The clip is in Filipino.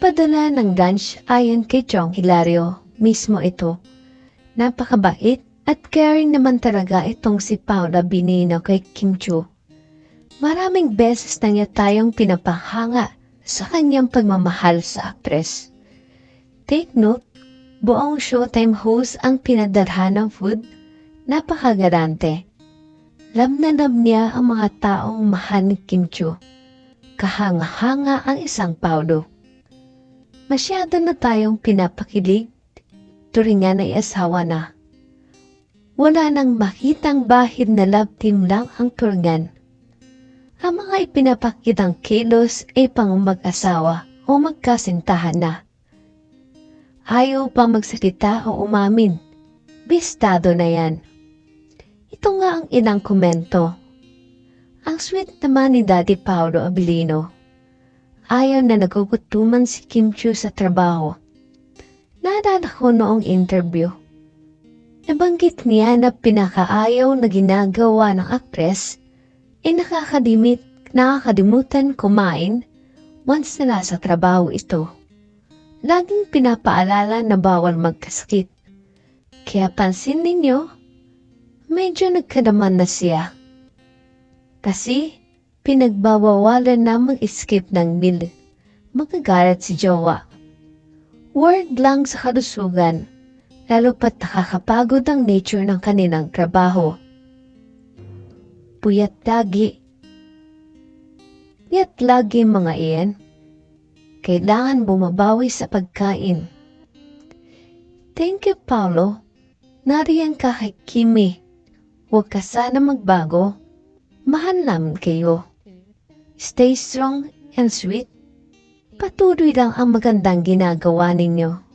Nagpadala ng lunch ayon kay Chong Hilario. Mismo ito. Napakabait at caring naman talaga itong si Paula Binino kay Kim Chu. Maraming beses na niya tayong pinapahanga sa kanyang pagmamahal sa aktres. Take note, buong showtime host ang pinadalhan ng food. Napakagarante. Love na love niya ang mga taong mahal ni Kim Chu. Kahanga-hanga ang isang Paulo. Masyado na tayong pinapakilig. Turingan ay asawa na. Wala nang makitang bahid na love team lang ang turingan. Ang mga ipinapakitang kilos ay pang mag-asawa o magkasintahan na. Ayaw pa magsalita o umamin. Bistado na yan. Ito nga ang inang komento. Ang sweet naman ni Daddy Paolo Abilino. Ayaw na nagugutuman si Kim Chu sa trabaho. Naalala ko noong interview. Nabanggit niya na pinakaayaw na ginagawa ng aktres ay nakakadimit, nakakadimutan kumain once na nasa trabaho ito. Laging pinapaalala na bawal magkasakit. Kaya pansin ninyo, medyo nagkadaman na siya. Kasi pinagbawawalan na mag-skip ng meal. Magagalit si Jowa. Word lang sa kalusugan, lalo pat nakakapagod ang nature ng kanilang trabaho. Puyat lagi. Puyat lagi mga iyan. Kailangan bumabawi sa pagkain. Thank you, Paulo. Nariyan ka kay Kimi. Huwag ka sana magbago. Mahal namin kayo. Stay strong and sweet. Patuloy lang ang magandang ginagawa ninyo.